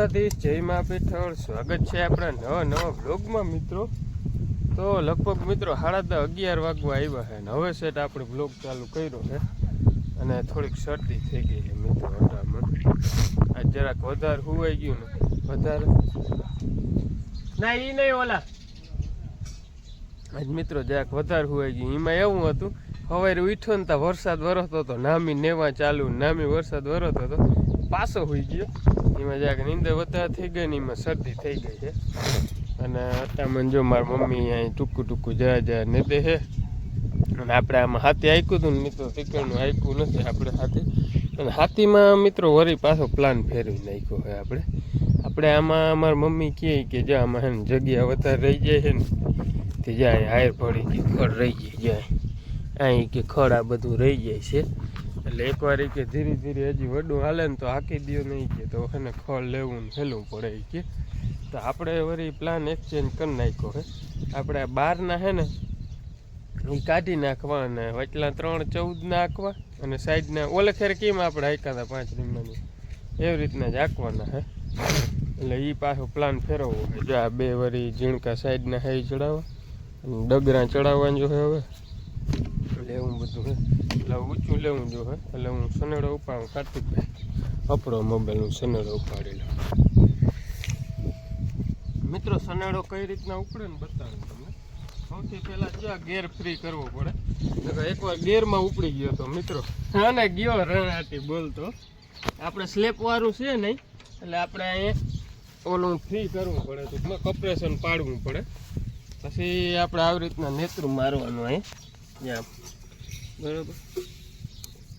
દ્વારકાધીશ, જય મા પીઠળ. સ્વાગત છે આપણા નવા નવા બ્લોગમાં મિત્રો. તો લગભગ, મિત્રો, સાડા દસ અગિયાર વાગવા આવ્યા છે હવે સેટ આપણે બ્લોગ ચાલુ કર્યો છે. અને થોડીક શરદી થઈ ગઈ છે, મિત્રો અટામાં આજ જરાક વધારે હુવાઈ ગયું ને, વધારે. ના એ નહીં, ઓલા. આજ, મિત્રો, જરાક વધારે હુવાઈ ગયું. એમાં એવું હતું સવારે ઉઠ્યો ને ત્યાં વરસાદ વરસતો હતો, નામી નેવા ચાલુ, નામી વરસાદ વરસતો હતો. પાછો હોઈ ગયો. એમાં જરાક નીંદર વધારે થઈ ગઈ ને એમાં શરદી થઈ ગઈ છે. અને અત્યારમાં જો મારી મમ્મી અહીં ટૂંકું ટૂંકું જરા જરા ને દે છે અને આપણે આમાં હાથી આંક્યું હતું ને મિત્રો ટીકણનું આંક્યું નથી આપણે હાથી. અને હાથીમાં મિત્રો વરી પાછો પ્લાન ફેરવી નાખ્યો હોય આપણે. આપણે આમાં, અમારી મમ્મી કહે કે જો આમાં જગ્યા વધારે રહી જાય છે ને, તે જાય હાયર પડી ગઈ ખડ રહી જાય જાય અહીં કે ખડ આ બધું રહી જાય છે. એટલે એકવાર કે ધીરે ધીરે હજી વડું હાલે ને તો હાકી દો નહીં કે તો એને ખડ લેવું ને હેલવું પડે કે. તો આપણે વળી પ્લાન એક્સચેન્જ કરી નાખ્યો હે. આપણે બહારના હે ને એ કાઢી નાખવા અને વચલા ત્રણ ચૌદ નાખવા અને સાઈડના ઓલે ખેર કેમ આપણે હાંક્યા હતા પાંચ રીંગણાની એવી રીતના જ હાંકવાના હે. એટલે એ પાછો પ્લાન ફેરવવો જો આ બે વળી ઝીણકા સાઈડના હે ચડાવવા. અને ડગરા ચડાવવાનું જો હવે. એવું બધું એટલે ઊંચું લેવું જો હે. એટલે હું સનેડો ઉપાડું કાર્તિકભાઈ અપરો મોબાઈલ હું સનેડો ઉપાડી લઉં મિત્રો સનેડો કઈ રીતના ઉપડે ને બતાવું તમને. સૌથી પહેલા જો ગેર ફ્રી કરવો પડે. એકવાર ગેરમાં ઉપડી ગયો તો મિત્રો અને ગયો રણાટી બોલતો આપણે સ્લેપ વાળું છે નહીં, એટલે આપણે અહીંયા ઓલું ફ્રી કરવું પડે ટૂંકમાં કમ્પ્રેશન પાડવું પડે. પછી આપણે આવી રીતના નેત્રું મારવાનું અહીં. જ્યાં બરોબર?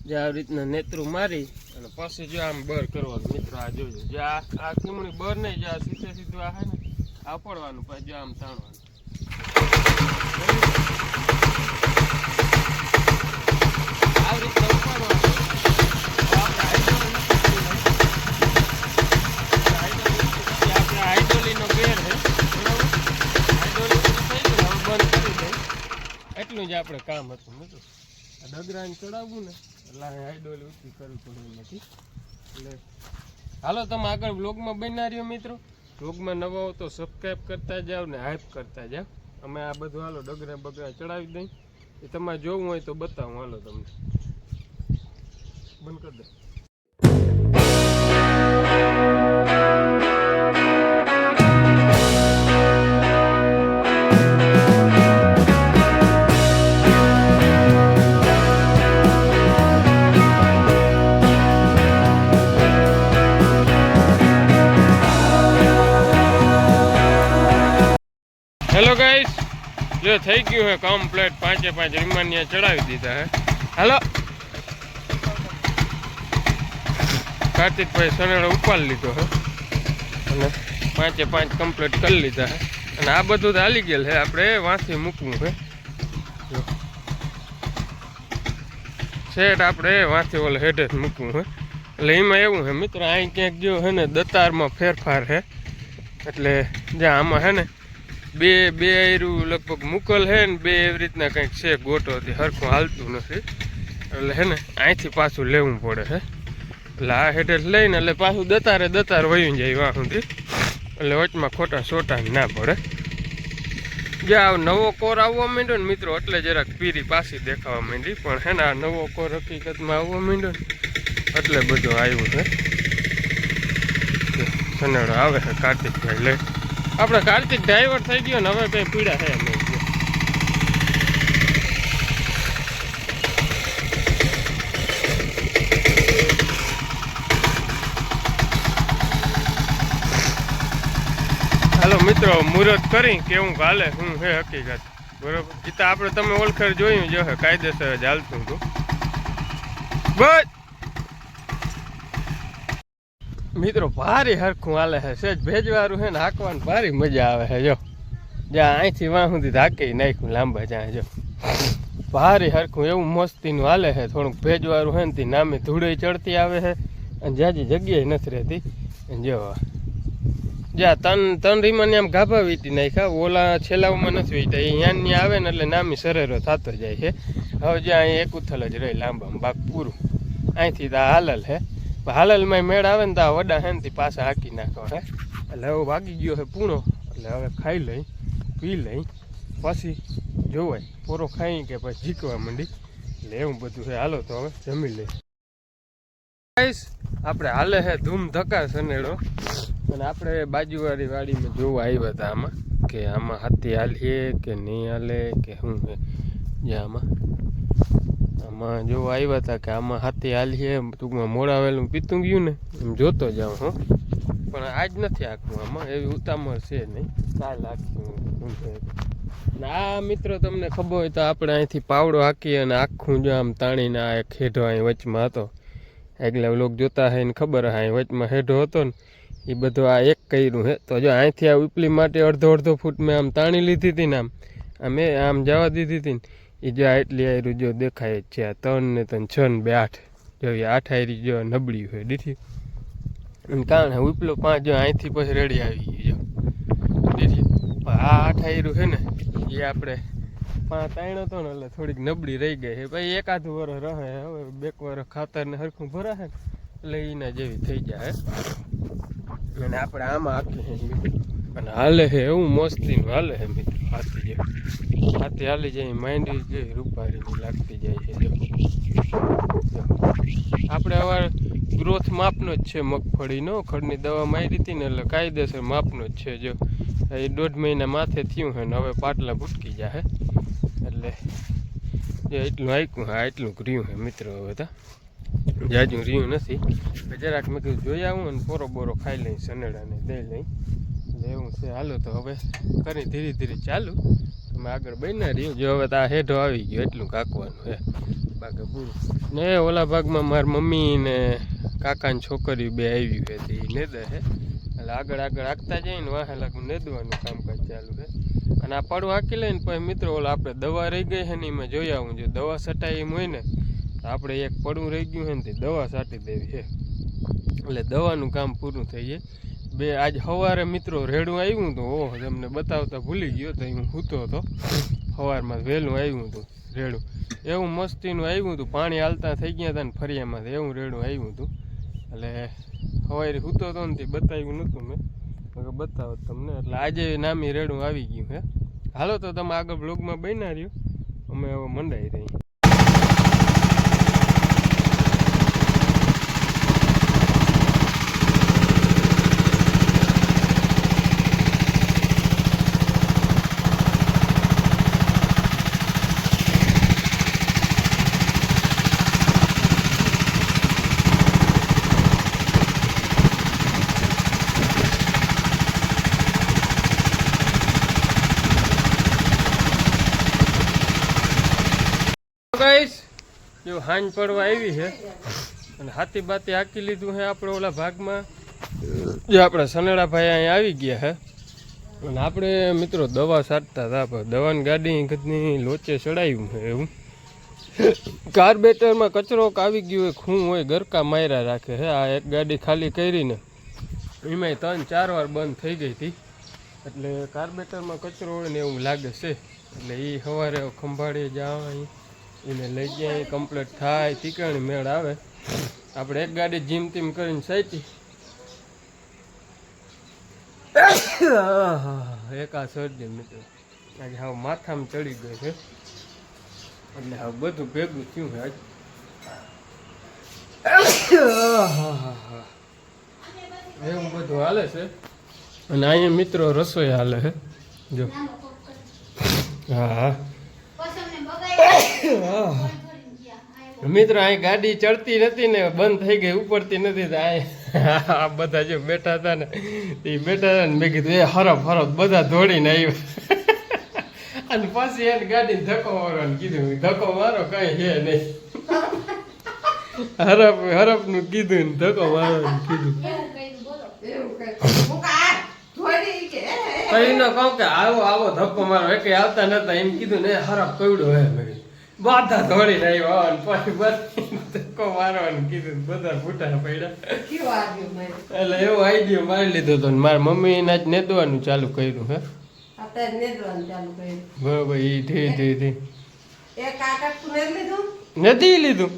જે આવી રીતના નેત્રું મારી અને પછી જો આમ બર કરવાનું, મિત્રો, આ જોજો. જે આ આ બર નહીં, જે આ સીધે સીધું આ હે ને, આ પડવાનું, પછી જો આમ તાણવાનું. આવી રીતના ઉપાડવાનું. એટલું જ આપણે કામ હતું, મિત્રો. ડગરાને ચડાવવું ને, એટલે હાઈડોલી ઊંચી કરવી પડે નથી એટલે હાલો, તમે આગળ બ્લોગમાં બનના રહ્યો મિત્રો. બ્લોગમાં નવા હો તો સબસ્ક્રાઈબ કરતા જાઓ ને હાઈપ કરતા જાઓ. અમે આ બધું હાલો ડગરા બગરા ચડાવી દઈ એ તમારે જોવું હોય તો બતાવું. હાલો તમને. બંધ કરી દે. જો થઈ ગયું હે કમ્પ્લેટ પાંચે પાંચ રીમાનિયા ચડાવી દીધા હે. હાલો. કાર્તિકભાઈ સનેડો ઉપાડી લીધો હે. અને પાંચે પાંચ કમ્પ્લીટ કરી લીધા હે. અને આ બધું હાલી ગયેલ છે આપણે વાંસી મૂકવું હે. શેઠ આપણે વાંસી ઓલે હેઠે મૂકવું હે. એટલે એમાં એવું હે, મિત્ર અહીં ક્યાંક ગયો હે ને દતારમાં ફેરફાર હે. એટલે જ્યાં આમાં હે ને બે બે આયરું લગભગ મુકલ હે ને બે એવી રીતના કંઈક છે ગોટોથી હરખું હાલતું નથી. એટલે હે ને અહીંથી પાછું લેવું પડે હે. એટલે આ હેઠે લઈને, એટલે પાછું દતારે દતાર વયું જાય વાં સુધી. એટલે વચમાં ખોટા સોટા ના પડે. જે આ નવો કોર આવવા માંડ્યો ને મિત્રો, એટલે જરાક પીરી પાછી દેખાવા માંડી. પણ હે ને, આ નવો કોર હકીકતમાં આવવા માંડ્યો ને, એટલે બધું આવ્યું છે. સનેડો આવે છે કાર્તિકભાઈ લે. આપણે કાર્તિક ડ્રાઈવર થઈ ગયો ને હવે કઈ પીડા થાય નહીં હાલો મિત્રો, મુહૂર્ત કરી કેવું હાલે, હું હે હકીકત. બરોબર? એ તો આપણે તમે ઓળખર જોયું જો હે કાયદેસર જ હતું. બસ! મિત્રો, ભારે હરખું હાલે છે. સેજ ભેજવાળું છે ને હાંકવાનું ભારી મજા આવે છે, જો. જ્યાં અહીંથી વાં સુધી હાકી નાખ્યું લાંબા જ્યાં, જો. ભારે હરખું, એવું મસ્તીનું હાલે છે. થોડુંક ભેજવાળું છે ને તે નામે ધૂળે ચડતી આવે છે. અને જ્યાં જગ્યાએ નથી રહેતી. જો જ્યાં તન તન રીમાને આમ ગાભા વીટી નાખ્યા. ઓલા છેલ્લાઓમાં નથી વીટા. એ યાનની આવે ને એટલે નામી સરેરો થતો જાય છે. હવે જ્યાં અહીં એક ઉથલ જ રહી લાંબામાં બાગ પૂરું અહીંથી તો હાલલ છે. હાલલમાં મેળ આવે ને તો આ વડા હેનથી પાછા હાકી નાખો હે? એટલે હવે વાગી ગયો છે પૂણો, એટલે હવે ખાઈ લઈ, પી લઈ, પછી જોવાય, પૂરો ખાઈ કે પછી જીકવા માંડી. એટલે એવું બધું છે. હાલો તો હવે જમી લઈ આપણે હાલે છે ધૂમ ધક્કા સનેડો અને આપણે બાજુવાળી વાડીમાં જોવા આવ્યા હતા આમાં, કે આમાં હાથી હાલીએ કે નહીં હાલે કે શું છે? જે આમાં. આમાં જોવા આવ્યા હતા કે આમાં હાથી હાલીએ ટૂંકમાં મોડાવેલું પીતું ગયું ને, એમ જોતો જાઉં, હું. પણ આજ નથી આખું આમાં, એવી ઉતામળ છે નહીં. કાલ આખી આ મિત્રો તમને ખબર હોય તો આપણે અહીંથી પાવડો હાકી અને આખું જો આમ તાણીને આ એક હેઢો અહીં વચમાં હતો. એટલે લોક જોતા હે ને ખબર હા, અહીં વચમાં હેઢો હતો ને એ બધું આ એક કર્યું હે. તો જો અહીંથી આ ઉપલી માટે અડધો અડધો ફૂટ મેં આમ તાણી લીધી હતી ને આમ મેં આમ જવા દીધી હતી ને એ જો એટલી આયરું જો દેખાય છે. આ ત્રણ ને ત્રણ છ ને બે આઠ. જો આઠ આયરી જો નબળી હોય દીઠી અને કારણ ઉપલો પાંચ જો અહીંથી પછી રેડી આવી ગયું જો. દીઠી આ આઠ આયરું છે ને, એ આપણે પાંચ તાણ્યો તો ને એટલે થોડીક નબળી રહી ગઈ છે ભાઈ, એકાદું વરસ રહે હવે બેક વરસ ખાતર ને હરખું ભરાશે ને, એટલે એના જેવી થઈ જાય અને આપણે આમાં આખી અને હાલે છે એવું મસ્તીનું હાલે છે મિત્રો. હાથી જાય. હાથી હાલી જાય, માંડી જે રૂપારીની લાગતી જાય છે. આપણે હવે ગ્રોથ માપનો જ છે, મગફળીનો. ખડની દવા મારી હતી ને એટલે કાયદેસર માપનો જ છે, જો. એ દોઢ મહિના માથે થયું છે ને હવે પાટલા ભૂટકી જાય એટલે જે એટલું આયકું, હા, એટલું રહ્યું છે મિત્રો હવે તો. જાજુ રહ્યું નથી. જરાક મેં કીધું, જોઈ આવું અને પોરો બોરો ખાઈ લઈ સનેડાને દઈ લઈ એવું છે. હાલો તો હવે કરી ધીરે ધીરે ચાલુ. તમે આગળ બન્યા રહ્યું. જો હવે તો આ હેઠો આવી ગયો એટલું કાકવાનું હે. બાકી પૂરું. ને ઓલા ભાગમાં મારી મમ્મી ને કાકાની છોકરી બે આવી છે તે નેદે છે એટલે આગળ આગળ હાંકતા જઈને વાહે લાગુ નેદવાનું કામકાજ ચાલુ છે અને આ પડું હાંકી લઈને પછી મિત્રો, ઓલા આપણે દવા રહી ગઈ છે ને એમાં જોઈ આવું. જો દવા સટાઈ એમ હોય ને, તો આપણે એક પડું રહી ગયું છે ને તે દવા સાટી દેવી છે એટલે દવાનું કામ પૂરું થઈ જાય. બે આજ સવારે મિત્રો રેડું આવ્યું હતું, ઓહ તમને બતાવતા ભૂલી ગયો તો હું સૂતો હતો. સવારમાં વહેલું આવ્યું હતું રેડું. એવું મસ્તીનું આવ્યું હતું, પાણી હાલતા થઈ ગયા હતા ને ફરિયામાં એવું રેડું આવ્યું હતું. એટલે સવારે સૂતો હતો ને તે બતાવ્યું નહોતું મેં. બતાવો તમને, એટલે આજે નામી રેડું આવી ગયું હે. હાલો તો તમે આગળ બ્લોગમાં બન્યા રહ્યો. અમે હવે મંડાઈ રહી જો હાંજ પડવા આવી છે. અને હાથી બાતી હાકી લીધું છે આપણે ઓલા ભાગમાં. જે આપણા સનેડાભાઈ અહીંયા આવી ગયા છે. અને આપણે, મિત્રો, દવા સાટતા હતા, પણ દવાની ગાડી કદની લોચે ચડાવ્યું છે એવું. કાર્બેટરમાં કચરો આવી ગયો હોય ખૂં હોય, ગરકા માર્યા રાખે છે. આ એક ગાડી ખાલી કરીને એમાંય ત્રણ, ચાર વાર બંધ થઈ ગઈ હતી. એટલે કાર્બેટરમાં કચરો હોય ને એવું લાગે છે. એટલે એ સવારે ખંભાળીએ જાવ અહીં એને લઈ જાય કમ્પ્લીટ થાય તીકણી મેળ આવે. આપણે એક ગાડી જીમ તીમ કરીને સાચી એક આ સર્જન મિત્રો. આજે હાવ માથામાં ચડી ગયો છે. એટલે હાવ બધું ભેગું થયું છે આજ. એવું બધું હાલે છે. અને અહીંયા મિત્રો રસોઈ હાલે છે. જો. હા હા. મિત્ર, અહીં ગાડી ચડતી નથી ને, બંધ થઈ ગઈ, ઉપડતી નથી તો આ બધા જે બેઠા હતા ને એ બેઠા હતા ને, મેં કીધું, એ હરફ હરફ, બધા દોડીને આવ્યા. અને પછી એને ગાડીને ધક્કો ને કીધું, ધક્કો મારો, કઈ છે નહીં. હરફ હરફનું કીધું. ધક્કો મારો કીધું કઈ ન કહું કે આવો આવો ધક્કો મારો. એક આવતા નતા. એમ કીધું ને હરફ કવડો હે? મેં બાધા ધોળી આવ્યા અને પછી બસ ધક્કો મારવાનું કીધું બધા ફૂટા પડ્યા. એટલે એવો આઈડિયો મારી લીધો તો. ને મારા મમ્મીને જ નેદવાનું ચાલુ કર્યું હે? બરોબર એ ધી ધી ધી નથી લીધું.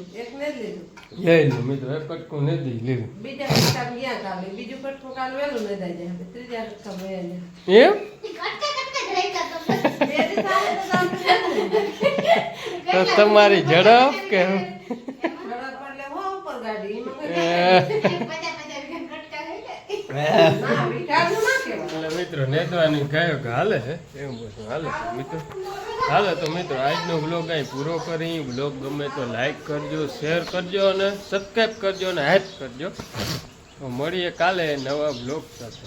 લઈ લો મિત્રો એક કટકું નથી લીધું. બીજા કટકા ગયા કાલે બીજું કટકું કાલ વહેલું ન દઈ જાય હવે. ત્રીજા કટકા વયા જાય એમ? તો. તમારી ઝડપ કે ઝડપ એટલે હો ઉપર ગાડી. એમાં કઈ એ, ના વિચારવું ના કહેવાય એટલે મિત્રો નેદવાની ગાયો કે હાલે હે એવું બધું છે, મિત્રો. હાલે તો મિત્રો, આજનો બ્લોગ અહીં પૂરો કરી બ્લોગ ગમે તો લાઈક કરજો શેર કરજો અને સબસ્ક્રાઈબ કરજો અને હાઈપ કરજો. મળીએ કાલે નવા બ્લોગ સાથે.